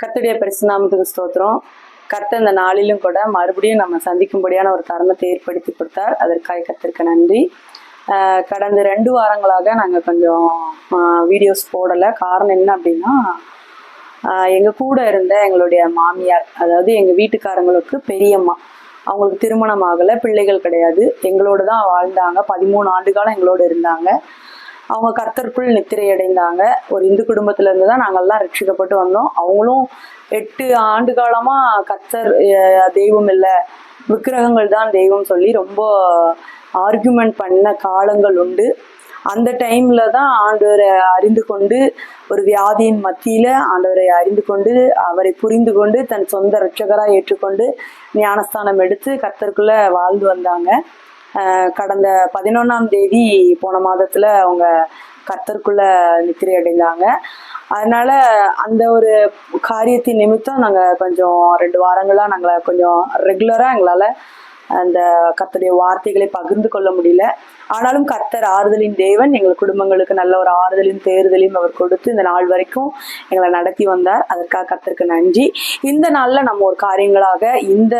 கத்துடைய பரிசுநாமத்துக்கு ஸ்தோத்திரம். கர்த்தர் இந்த நாளிலும் கூட மறுபடியும் நம்ம சந்திக்கும்படியான ஒரு தருணத்தை ஏற்படுத்தி கொடுத்தார். அதற்காக கத்திருக்க நன்றி. கடந்த ரெண்டு வாரங்களாக நாங்கள் கொஞ்சம் வீடியோஸ் போடலை. காரணம் என்ன அப்படின்னா எங்கள் கூட இருந்த எங்களுடைய மாமியார் அதாவது எங்கள் வீட்டுக்காரங்களுக்கு பெரியம்மா அவங்களுக்கு திருமணம் ஆகலை பிள்ளைகள் கிடையாது. எங்களோட தான் வாழ்ந்தாங்க. பதிமூணு ஆண்டு காலம் எங்களோட இருந்தாங்க. அவங்க கர்த்தருக்குள் நித்திரை அடைந்தாங்க ஒரு இந்து குடும்பத்துல இருந்து தான் நாங்கெல்லாம் ரட்சிக்கப்பட்டு வந்தோம். அவங்களும் எட்டு ஆண்டு காலமா கர்த்தர் தெய்வம் இல்லை. விக்கிரகங்கள் தான் தெய்வம் சொல்லி ரொம்ப ஆர்குமெண்ட் பண்ண காலங்கள் உண்டு. அந்த டைம்ல தான் ஆண்டவரை அறிந்து கொண்டு ஒரு வியாதியின் மத்தியில ஆண்டவரை அறிந்து கொண்டு அவரை புரிந்து கொண்டு தன் சொந்த ரட்சகராக ஏற்றுக்கொண்டு ஞானஸ்தானம் எடுத்து கர்த்தருக்குள்ள வாழ்ந்து வந்தாங்க. கடந்த பதினொன்றாம் தேதி போன மாதத்துல அவங்க கர்த்தருக்குள்ள நித்திரை அடைந்தாங்க. அதனால அந்த ஒரு காரியத்தின் நிமித்தம் நாங்க கொஞ்சம் ரெண்டு வாரங்களா நாங்கள் கொஞ்சம் ரெகுலரா எங்களால அந்த கத்தருடைய வார்த்தைகளை பகிர்ந்து கொள்ள முடியல. ஆனாலும் கர்த்தர் ஆறுதலின் தேவன் எங்கள் குடும்பங்களுக்கு நல்ல ஒரு ஆறுதலையும் தேறுதலையும் அவர் கொடுத்து இந்த நாள் வரைக்கும் எங்களை நடத்தி வந்தார். அதற்காக கர்த்தருக்கு நன்றி. இந்த நாளில் நம்ம ஒரு காரியங்களாக இந்த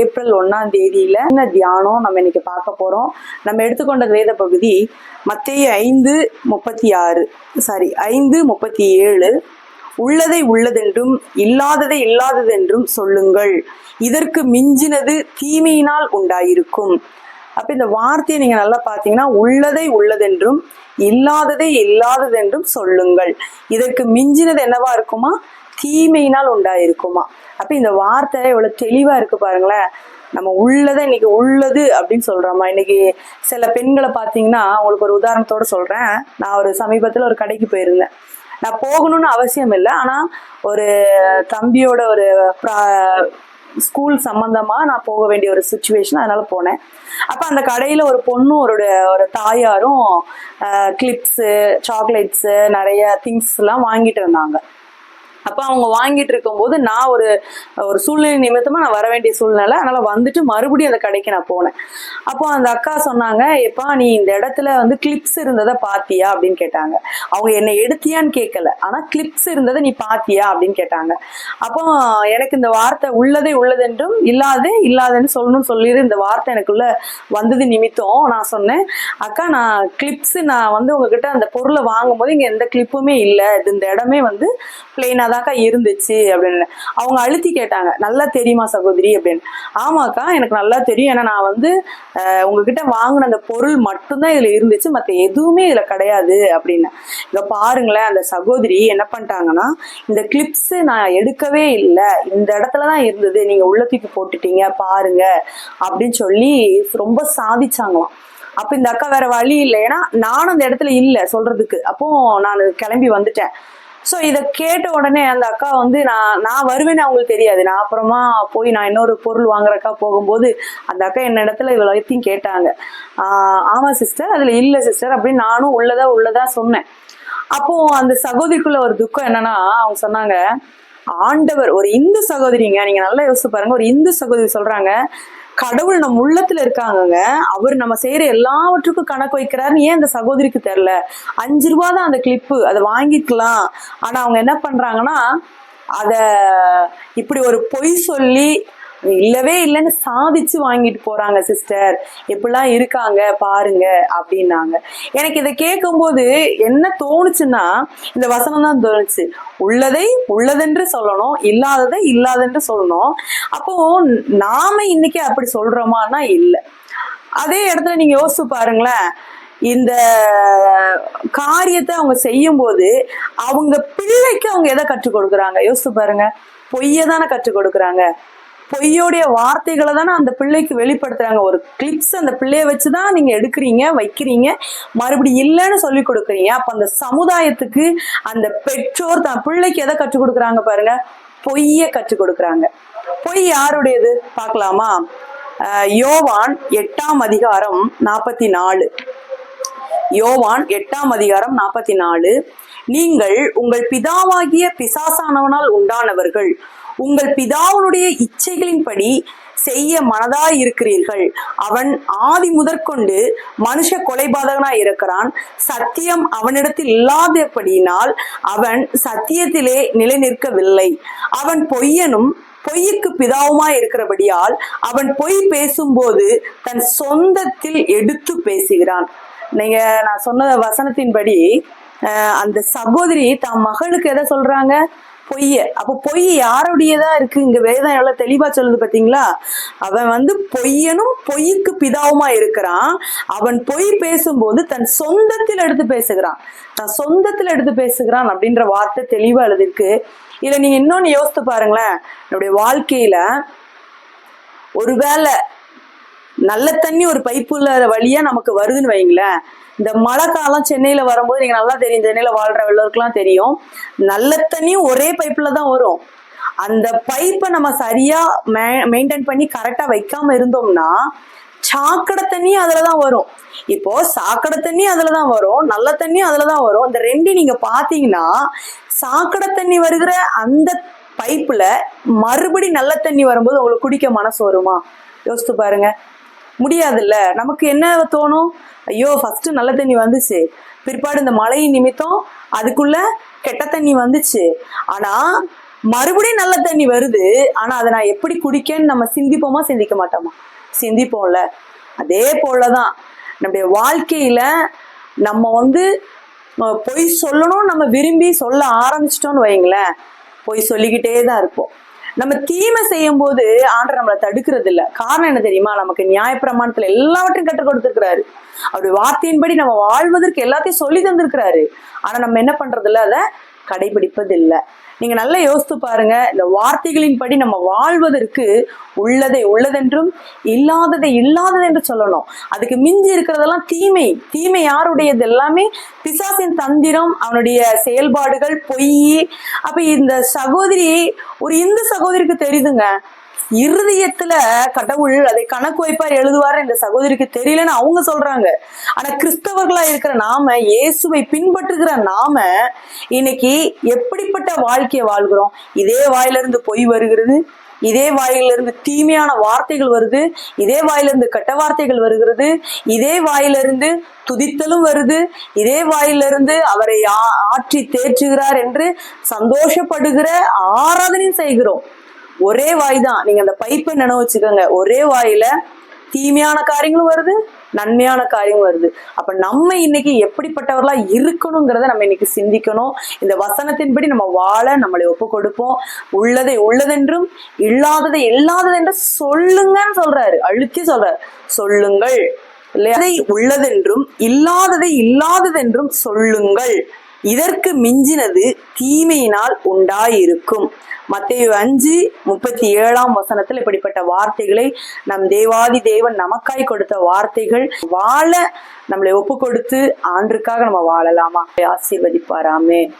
ஏப்ரல் ஒன்றாம் தேதியில் என்ன தியானம் நம்ம இன்னைக்கு பார்க்க போகிறோம் நம்ம எடுத்துக்கொண்ட வேத பகுதி மத்திய ஐந்து முப்பத்தி ஆறு சாரி ஐந்து முப்பத்தி ஏழு. உள்ளதை உள்ளதென்றும் இல்லாததை இல்லாததென்றும் சொல்லுங்கள். இதற்கு மிஞ்சினது தீமையினால் உண்டாயிருக்கும். அப்ப இந்த வார்த்தையை நீங்க நல்லா பாத்தீங்கன்னா உள்ளதை உள்ளதென்றும் இல்லாததை இல்லாததென்றும் சொல்லுங்கள். இதற்கு மிஞ்சினது என்னவா இருக்குமா? தீமையினால் உண்டாயிருக்குமா? அப்ப இந்த வார்த்தை எவ்வளவு தெளிவா இருக்கு பாருங்களேன். நம்ம உள்ளதை இன்னைக்கு உள்ளது அப்படின்னு சொல்றோமா? இன்னைக்கு சில பெண்களை பாத்தீங்கன்னா உங்களுக்கு ஒரு உதாரணத்தோட சொல்றேன். நான் ஒரு சமீபத்துல ஒரு கடைக்கு போயிருந்தேன். நான் போகணும்னு அவசியம் இல்லை. ஆனால் ஒரு தம்பியோட ஒரு ஸ்கூல் சம்பந்தமா நான் போக வேண்டிய ஒரு சுச்சுவேஷன் அதனால போனேன். அப்ப அந்த கடையில ஒரு பொண்ணும் ஒரு ஒரு தாயாரும் கிளிப்ஸு சாக்லேட்ஸு நிறைய திங்ஸ் எல்லாம் வாங்கிட்டு இருந்தாங்க. அப்போ அவங்க வாங்கிட்டு இருக்கும்போது நான் ஒரு ஒரு சூழ்நிலை நிமித்தமாக நான் வர வேண்டிய சூழ்நிலை. அதனால் வந்துட்டு மறுபடியும் அந்த கடைக்கு நான் போனேன். அப்போ அந்த அக்கா சொன்னாங்க எப்பா நீ இந்த இடத்துல வந்து கிளிப்ஸ் இருந்ததை பாத்தியா? அப்படின்னு கேட்டாங்க. அவங்க என்னை எடுத்தியான்னு கேட்கல ஆனால் கிளிப்ஸ் இருந்ததை நீ பாத்தியா? அப்படின்னு கேட்டாங்க. அப்போ எனக்கு இந்த வார்த்தை உள்ளதே உள்ளதென்றும் இல்லாதே இல்லாதன்னு சொல்லணும்னு சொல்லிடு இந்த வார்த்தை எனக்குள்ள வந்தது நிமித்தம் நான் சொன்னேன். அக்கா நான் கிளிப்ஸ் நான் வந்து உங்ககிட்ட அந்த பொருளை வாங்கும்போது இங்கே எந்த கிளிப்புமே இல்லை. இது இந்த இடமே வந்து பிளெயினாக நல்லாதாக்கா இருந்துச்சு அப்படின்னு. அவங்க அழுத்தி கேட்டாங்க நல்லா தெரியுமா சகோதரி அப்படின்னு. ஆமாக்கா எனக்கு நல்லா தெரியும். ஏன்னா நான் வந்து உங்ககிட்ட வாங்கின அந்த பொருள் மட்டும்தான் இதுல இருந்துச்சு மற்ற எதுவுமே இதுல கிடையாது அப்படின்னு. இங்க பாருங்களேன் அந்த சகோதரி என்ன பண்ணிட்டாங்கன்னா இந்த கிளிப்ஸ் நான் எடுக்கவே இல்லை. இந்த இடத்துல தான் இருந்தது. நீங்க உள்ள தூக்கி போட்டுட்டீங்க பாருங்க அப்படின்னு சொல்லி ரொம்ப சாதிச்சாங்களாம். அப்ப இந்த அக்கா வேற வழி இல்லை. ஏன்னா நானும் அந்த இடத்துல இல்லை சொல்றதுக்கு. அப்போ நான் கிளம்பி வந்துட்டேன். ஸோ இதை கேட்ட உடனே அந்த அக்கா வந்து நான் நான் வருவேன்னு அவங்களுக்கு தெரியாது. நான் அப்புறமா போய் நான் இன்னொரு பொருள் வாங்குறக்கா போகும்போது அந்த அக்கா என்ன இடத்துல இவ்வளோ இவ்வளோத்தையும் கேட்டாங்க. ஆமாம் சிஸ்டர் அதில் இல்லை சிஸ்டர் அப்படின்னு நானும் உள்ளதா உள்ளதா சொன்னேன். அப்போ அந்த சகோதரிக்குள்ள ஒரு துக்கம் என்னன்னா அவங்க சொன்னாங்க ஆண்டவர் ஒரு இந்து சகோதரிங்க. நீங்க நல்லா யோசிச்சு பாருங்க ஒரு இந்து சகோதரி சொல்றாங்க கடவுள் நம்ம உள்ளத்துல இருக்காங்கங்க. அவர் நம்ம செய்யற எல்லாவற்றுக்கும் கணக்கு வைக்கிறாருன்னு ஏன் அந்த சகோதரிக்கு தெரியல அஞ்சு ரூபா தான் அந்த கிளிப்பு அதை வாங்கிக்கலாம். ஆனா அவங்க என்ன பண்றாங்கன்னா அத இப்படி ஒரு பொய் சொல்லி இல்லவே இல்லைன்னு சாதிச்சு வாங்கிட்டு போறாங்க சிஸ்டர் எப்படிலாம் இருக்காங்க பாருங்க அப்படின்னாங்க. எனக்கு இதை கேட்கும்போது என்ன தோணுச்சுன்னா இந்த வசனம் தான் தோணுச்சு. உள்ளதை உள்ளதென்று சொல்லணும் இல்லாததை இல்லாதென்று சொல்லணும். அப்போ நாம இன்னைக்கு அப்படி சொல்றோமான்னா இல்லை. அதே இடத்துல நீங்க யோசிச்சு பாருங்களேன். இந்த காரியத்தை அவங்க செய்யும் போது அவங்க பிள்ளைக்கு அவங்க எதை கற்றுக் கொடுக்குறாங்க? யோசிச்சு பாருங்க. பொய்யை தானே கற்றுக் கொடுக்குறாங்க. பொய்யோடைய வார்த்தைகளை தானே அந்த பிள்ளைக்கு வெளிப்படுத்துறாங்க. ஒரு கிளிப்ஸ் அந்த பிள்ளைய வச்சுதான் நீங்க எடுக்கிறீங்க வைக்கிறீங்க. மறுபடியும் இல்லைன்னு சொல்லி கொடுக்குறீங்க. அப்ப அந்த சமுதாயத்துக்கு அந்த பெற்றோர் தான் பிள்ளைக்கு எதை கற்றுக் கொடுக்குறாங்க பாருங்க? பொய்ய கற்றுக் கொடுக்குறாங்க. பொய் யாருடையது? பார்க்கலாமா? யோவான் எட்டாம் அதிகாரம் நாற்பத்தி நாலு யோவான் எட்டாம் அதிகாரம் நாற்பத்தி நாலு நீங்கள் உங்கள் பிதாவாகிய பிசாசானவனால் உண்டானவர்கள். உங்கள் பிதாவினுடைய இச்சைகளின்படி செய்ய மனதாய் இருக்கிறீர்கள். அவன் ஆதி முதற்கொண்டு மனுஷ கொலைபாதகனாய் இருக்கிறான். சத்தியம் அவனிடத்தில் இல்லாதபடியினால் அவன் சத்தியத்திலே நிலை நிற்கவில்லை அவன் பொய்யனும் பொய்யுக்கு பிதாவுமாய் இருக்கிறபடியால் அவன் பொய் பேசும்போது தன் சொந்தத்தில் எடுத்து பேசுகிறான். நீங்க நான் சொன்ன வசனத்தின்படி அஹ், அந்த சகோதரி தன் மகளுக்கு எதை சொல்றாங்க? பொய்ய. அப்ப பொய் யாருடையதா இருக்கு? இங்க வேதம் எவ்வளவு தெளிவா சொல்லுது பாத்தீங்களா? அவன் வந்து பொய்யனும் பொய்யுக்கு பிதாவுமா இருக்கிறான். அவன் பொய் பேசும்போது தன் சொந்தத்தில் எடுத்து பேசுகிறான். தன் சொந்தத்தில் எடுத்து பேசுகிறான் அப்படின்ற வார்த்தை தெளிவா எழுதிருக்கு. இதுல நீங்க இன்னொன்னு யோசித்து பாருங்களேன். என்னுடைய வாழ்க்கையில ஒருவேளை நல்ல தண்ணி ஒரு பைப்புல வழியா நமக்கு வருதுன்னு வைங்களேன் இந்த மழை காலம் சென்னையில வரும்போது நீங்க நல்லா தெரியும். சென்னையில வாழ்ற எல்லோருக்குலாம் தெரியும். நல்ல தண்ணியும் ஒரே பைப்புல தான் வரும். அந்த பைப்பை நம்ம சரியா மெயின்டைன் பண்ணி கரெக்டா வைக்காம இருந்தோம்னா சாக்கடை தண்ணி அதில் தான் வரும். இப்போ சாக்கடை தண்ணி அதில் தான் வரும். நல்ல தண்ணி அதில் தான் வரும். இந்த ரெண்டு நீங்க பாத்தீங்கன்னா சாக்கடை தண்ணி வருகிற அந்த பைப்புல மறுபடி நல்ல தண்ணி வரும்போது உங்களுக்கு குடிக்க மனசு வருமா? யோசித்து பாருங்க. முடியாதுல்ல. நமக்கு என்ன தோணும்? ஐயோ ஃபர்ஸ்ட் நல்ல தண்ணி வந்துச்சு. பிற்பாடு இந்த மழை நிமித்தம் அதுக்குள்ள கெட்ட தண்ணி வந்துச்சு. ஆனா மறுபடியும் நல்ல தண்ணி வருது. ஆனா அதை நான் எப்படி குடிக்கேன்னு நம்ம சிந்திப்போமா? சிந்திக்க மாட்டோமா? சிந்திப்போம்ல. அதே போலதான். நம்முடைய வாழ்க்கையில நம்ம வந்து பொய் சொல்லணும் நம்ம விரும்பி சொல்ல ஆரம்பிச்சிட்டோம்னு வைங்களேன் பொய் சொல்லிக்கிட்டே தான் இருப்போம். நம்ம தீமை செய்யும் போது ஆண்டர் நம்மளை தடுக்கிறது இல்ல காரணம் என்ன தெரியுமா? நமக்கு நியாயப்பிரமாணத்துல எல்லாவற்றையும் கற்றுக் கொடுத்துருக்கிறாரு. அவருடைய வார்த்தையின்படி நம்ம வாழ்வதற்கு எல்லாத்தையும் சொல்லி தந்திருக்கிறாரு. ஆனா நம்ம என்ன பண்றது இல்ல அதை கடைபிடிப்பதில்லை. நீங்க நல்லா யோசித்து பாருங்க. இந்த வார்த்தைகளின் படி நம்ம வாழ்வதற்கு உள்ளதை உள்ளதென்றும் இல்லாததை இல்லாததென்று சொல்லணும். அதுக்கு மிஞ்சி இருக்கிறதெல்லாம் தீமை. தீமை யாருடையது? எல்லாமே பிசாசின் தந்திரம் அவனுடைய செயல்பாடுகள் பொய். அப்ப இந்த சகோதரி ஒரு இந்து சகோதரிக்கு தெரியுதுங்க. இருதயத்துல கடவுள் அதை கணக்கு வைப்பா எழுதுவார் இந்த சகோதரிக்கு தெரியலன்னு அவங்க சொல்றாங்க. ஆனா கிறிஸ்தவர்களா இருக்கிற நாம இயேசுவை பின்பற்றுகிற நாம இன்னைக்கு எப்படிப்பட்ட வாழ்க்கையை வாழ்கிறோம்? இதே வாயிலிருந்து பொய் வருகிறது இதே வாயிலிருந்து தீமையான வார்த்தைகள் வருது இதே வாயிலிருந்து கெட்ட வார்த்தைகள் வருகிறது இதே வாயிலிருந்து துதித்தலும் வருது இதே வாயிலிருந்து அவரை ஆ- ஆற்றி தேற்றுகிறார் என்று சந்தோஷப்படுகிற ஆராதனையும் செய்கிறோம். ஒரே வாய் தான் நீங்க அந்த பைப்பை நினைவு வச்சுக்கோங்க. ஒரே வாயில தீமையான காரியங்களும் வருது நன்மையான காரியங்களும் வருது. அப்ப நம்ம இன்னைக்கு எப்படிப்பட்டவர்களா இருக்கணுங்கிறத நம்ம இன்னைக்கு சிந்திக்கணும். இந்த வசனத்தின்படி நம்ம வாழ நம்மளை ஒப்பு கொடுப்போம் உள்ளதை உள்ளதென்றும் இல்லாததை இல்லாததென்று சொல்லுங்கன்னு சொல்றாரு. அழுத்தி சொல்றாரு. சொல்லுங்கள். இல்லையா? அதை உள்ளதென்றும் இல்லாததை இல்லாததென்றும் சொல்லுங்கள். இதற்கு மிஞ்சினது தீமையினால் உண்டாயிருக்கும். மத்திய அஞ்சு முப்பத்தி ஏழாம் வசனத்தில் இப்படிப்பட்ட வார்த்தைகளை நம் தேவாதி தேவன் நமக்காய் கொடுத்த வார்த்தைகள். வாழ நம்மளை ஒப்பு கொடுத்து ஆண்டுக்காக நம்ம வாழலாமா? ஆசீர்வதிப்பாராமே.